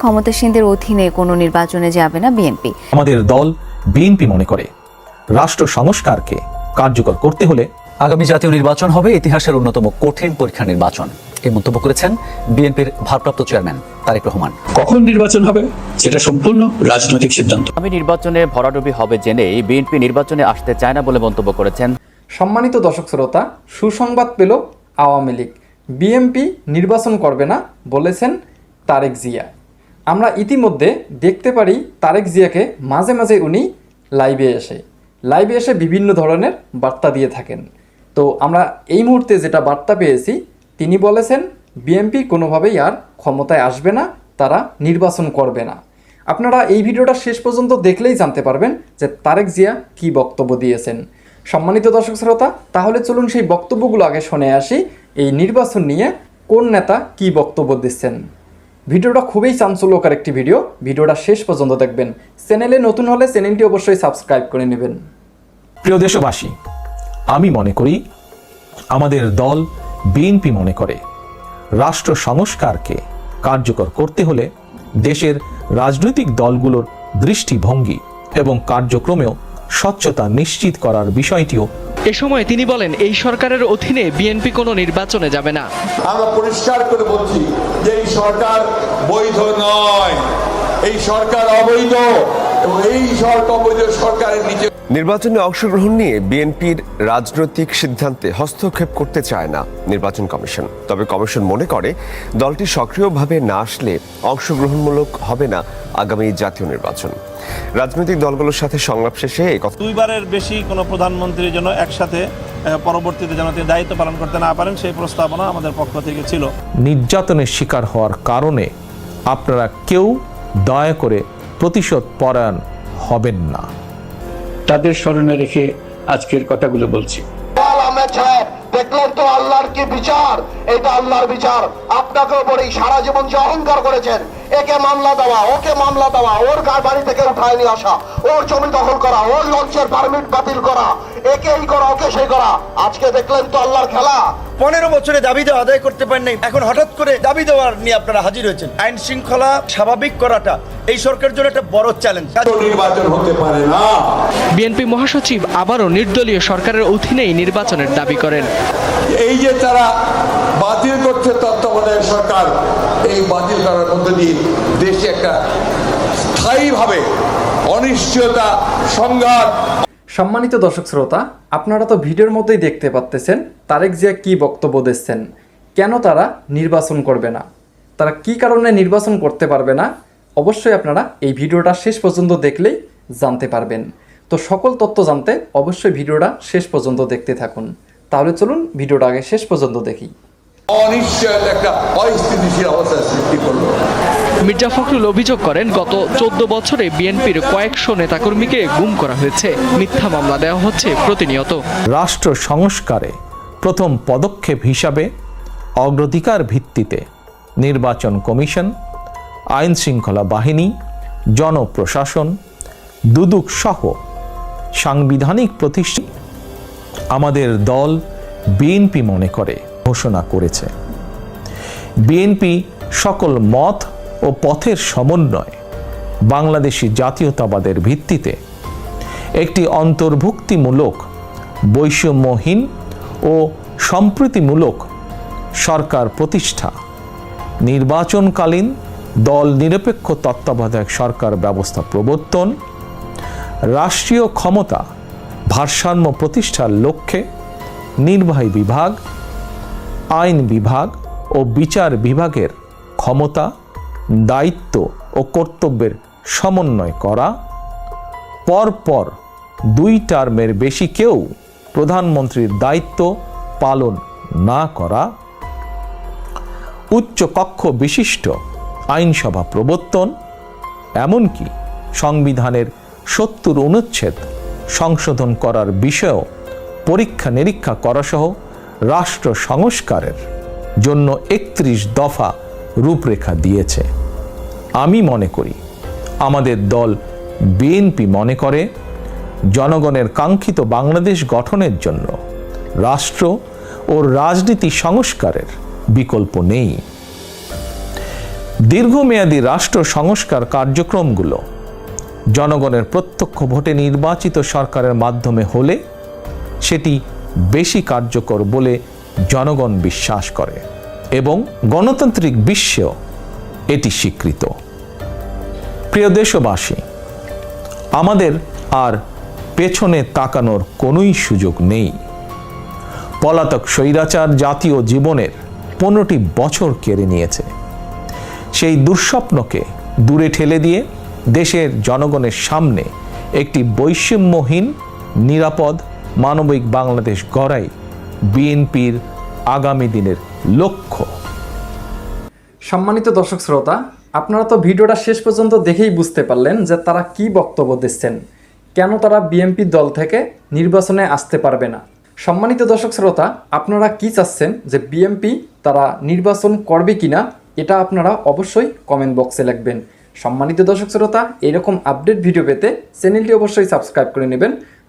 ক্ষমতাসীনদের অধীনে কোনো নির্বাচনে যাবে না বিএনপি। আমাদের দল বিএনপি মনে করে। রাষ্ট্র সংস্কারকে কার্যকর করতে হলে আগামী জাতীয় নির্বাচন হবে ইতিহাসের অন্যতম কঠিন পরীক্ষা নির্বাচন। এই মন্তব্য করেছেন বিএনপির ভারপ্রাপ্ত চেয়ারম্যান তারেক রহমান। কখন নির্বাচন হবে? সেটা সম্পূর্ণ রাজনৈতিক সিদ্ধান্ত। আগামী নির্বাচনে ভরাডুবি হবে জেনেই বিএনপি নির্বাচনে আসতে চায় না বলে মন্তব্য করেছেন। সম্মানিত দর্শক শ্রোতা সুসংবাদ পেল আওয়ামী লীগ। বিএনপি নির্বাচন করবে না বলেছেন তারেক জিয়া। আমরা ইতিমধ্যে দেখতে পারি তারেক জিয়াকে মাঝে মাঝে উনি লাইভে এসে লাইভে এসে বিভিন্ন ধরনের বার্তা দিয়ে থাকেন। তো আমরা এই মুহূর্তে যেটা বার্তা পেয়েছি, তিনি বলেছেন বিএমপি কোনোভাবেই আর ক্ষমতায় আসবে না, তারা নির্বাচন করবে না। আপনারা এই ভিডিওটা শেষ পর্যন্ত দেখলেই জানতে পারবেন যে তারেক জিয়া কি বক্তব্য দিয়েছেন। সম্মানিত দর্শক শ্রোতা, তাহলে চলুন সেই বক্তব্যগুলো আগে শুনে আসি, এই নির্বাচন নিয়ে কোন নেতা কি বক্তব্য দিচ্ছেন। ভিডিওটা খুবই চাঞ্চল্যকর একটি ভিডিও। ভিডিওটা শেষ পর্যন্ত দেখবেন। চ্যানেলে নতুন হলে চ্যানেলটি অবশ্যই সাবস্ক্রাইব করে নেবেন। প্রিয় দেশবাসী, আমি মনে করি আমাদের দল বিএনপি মনে করে। রাষ্ট্র সংস্কারকে কার্যকর করতে হলে দেশের রাজনৈতিক দলগুলোর দৃষ্টিভঙ্গি এবং কার্যক্রমেও স্বচ্ছতা নিশ্চিত করার বিষয়টিও এ সময় তিনি বলেন, এই সরকারের অধীনে বিএনপি কোনো নির্বাচনে যাবে না। আমরা পরিষ্কার করে বলছি যে এই সরকার বৈধ নয়। এই সরকার অবৈধ। এবং এই সরকার অবৈধ সরকারের নিচে নির্বাচনে অংশগ্রহণ নিয়ে বিএনপির রাজনৈতিক সিদ্ধান্তে হস্তক্ষেপ করতে চায় না নির্বাচন কমিশন। তবে কমিশন মনে করে দলটি সক্রিয়ভাবে না আসলে অংশগ্রহণমূলক হবে না আগামী জাতীয় নির্বাচন। রাজনৈতিক দলগুলোর সাথে সংলাপ শেষে এই দুইবারের বেশি কোনো প্রধানমন্ত্রীর জন্য একসাথে পরবর্তীতে যেন তিনি দায়িত্ব পালন করতে না পারেন সেই প্রস্তাবনা আমাদের পক্ষ থেকে ছিল। নির্যাতনের শিকার হওয়ার কারণে আপনারা কেউ দয়া করে প্রতিশোধ পরায়ণ হবেন না। তাদের স্মরণে রেখে আজকের কথাগুলো বলছি। দেখলেন তো আল্লাহর কি বিচার। এটা আল্লাহর বিচার। আপনাকে উপরে সারা জীবন যে অহংকার করেছেন একে মামলা দেওয়া ওকে মামলা দেওয়া ওর বাড়ি থেকে উঠায় নিয়ে আসা ওর জমি দখল করা ওর লঞ্চের পারমিট বাতিল করা একে এই করা ওকে সেই করা। আজকে দেখলেন তো আল্লাহর খেলা। পনেরো বছরে দাবি দেওয়া আদায় করতে পারেন নাই এখন হঠাৎ করে দাবি দেওয়ার নিয়ে আপনারা হাজির হয়েছেন। আইন শৃঙ্খলা স্বাভাবিক করাটা এই সরকারের জন্য একটা বড় চ্যালেঞ্জ নির্বাচন হতে পারে না? বিএনপি মহাসচিব আবারও নির্দলীয় সরকারের অধীনেই নির্বাচনের দাবি করেন। এই যে তারা বাতিল করছে তত্ত্বাবধায়ক সরকার এই বাতিল করার মধ্য দিয়ে দেশে একটা স্থায়ীভাবে অনিশ্চয়তা, সংঘাত। সম্মানিত দর্শক শ্রোতা, আপনারা তো ভিডিওর মধ্যেই দেখতে পাচ্তেছেন তারেক জিয়া কি বক্তব্য দিচ্ছেন। কেন তারা নির্বাচন করবে না? তারা কি কারণে নির্বাচন করতে পারবে না? অবশ্যই আপনারা এই ভিডিওটা শেষ পর্যন্ত দেখলেই জানতে পারবেন। তো সকল তথ্য জানতে অবশ্যই ভিডিওটা শেষ পর্যন্ত দেখতে থাকুন। তাহলে চলুন ভিডিওটা আগে শেষ পর্যন্ত দেখি। অনিশ্চয়তা একটা অস্থিতিশীল অবস্থা সৃষ্টি করল। মির্জা ফখরুল অভিযোগ করেন গত চোদ্দ বছরে বিএনপির কয়েকশো নেতাকর্মীকে গুম করা হয়েছে। মিথ্যা মামলা দেওয়া হচ্ছে প্রতিনিয়ত। রাষ্ট্র সংস্কারে প্রথম পদক্ষেপ হিসাবে অগ্রাধিকার ভিত্তিতে নির্বাচন কমিশন আইন শৃঙ্খলা বাহিনী জনপ্রশাসন দুদক সহ সাংবিধানিক প্রতিষ্ঠান আমাদের দল বিএনপি মনে করে। ঘোষণা করেছে। বিএনপি সকল মত ও পথের সমন্বয় বাংলাদেশি জাতীয়তাবাদের ভিত্তিতে একটি অন্তর্ভুক্তিমূলক, বৈষম্যহীন ও সম্প্রীতিমূলক সরকার প্রতিষ্ঠা, নির্বাচনকালীন দল নিরপেক্ষ তত্ত্বাবধায়ক সরকার ব্যবস্থা প্রবর্তন, রাষ্ট্রীয় ক্ষমতা ভারসাম্য প্রতিষ্ঠার লক্ষ্যে নির্বাহী বিভাগ আইন বিভাগ ও বিচার বিভাগের ক্ষমতা, দায়িত্ব ও কর্তব্যের সমন্বয় করা। পরপর দুই টার্মের বেশি কেউ প্রধানমন্ত্রীর দায়িত্ব পালন না করা। উচ্চ কক্ষ বিশিষ্ট আইনসভা প্রবর্তন, এমনকি সংবিধানের সত্তর অনুচ্ছেদ সংশোধন করার বিষয়েও পরীক্ষা নিরীক্ষা করাসহ রাষ্ট্র সংস্কারের জন্য একত্রিশ দফা রূপরেখা দিয়েছে। আমি মনে করি, আমাদের দল বিএনপি মনে করে, জনগণের কাঙ্ক্ষিত বাংলাদেশ গঠনের জন্য রাষ্ট্র ও রাজনীতি সংস্কারের বিকল্প নেই। দীর্ঘমেয়াদী রাষ্ট্র সংস্কার কার্যক্রমগুলো জনগণের প্রত্যক্ষ ভোটে নির্বাচিত সরকারের মাধ্যমে হলে সেটি বেশি কার্যকর বলে জনগণ বিশ্বাস করে এবং গণতান্ত্রিক বিশ্বেও এটি স্বীকৃত। প্রিয় দেশবাসী, আমাদের আর পেছনে তাকানোর কোনোই সুযোগ নেই। পলাতক স্বৈরাচার জাতীয় জীবনের পনেরোটি বছর কেড়ে নিয়েছে। সেই দুঃস্বপ্নকে দূরে ঠেলে দিয়ে দেশের জনগণের সামনে একটি বৈষম্যহীন, নিরাপদ মানবিক বাংলাদেশ গড়াই বিএনপির আগামী দিনের লক্ষ্য। সম্মানিত দর্শক শ্রোতা, আপনারা তো ভিডিওটা শেষ পর্যন্ত দেখেই বুঝতে পারলেন যে তারা কি বক্তব্য দিচ্ছেন। কেন তারা বিএনপি দল থেকে নির্বাচনে আসতে পারবে না? সম্মানিত দর্শক শ্রোতা, আপনারা কি চাচ্ছেন যে বিএনপি তারা নির্বাচন করবে কিনা, এটা আপনারা অবশ্যই কমেন্ট বক্সে লিখবেন। সম্মানিত দর্শক শ্রোতা, এরকম আপডেট ভিডিও পেতে চ্যানেলটি অবশ্যই সাবস্ক্রাইব করে নেবেন।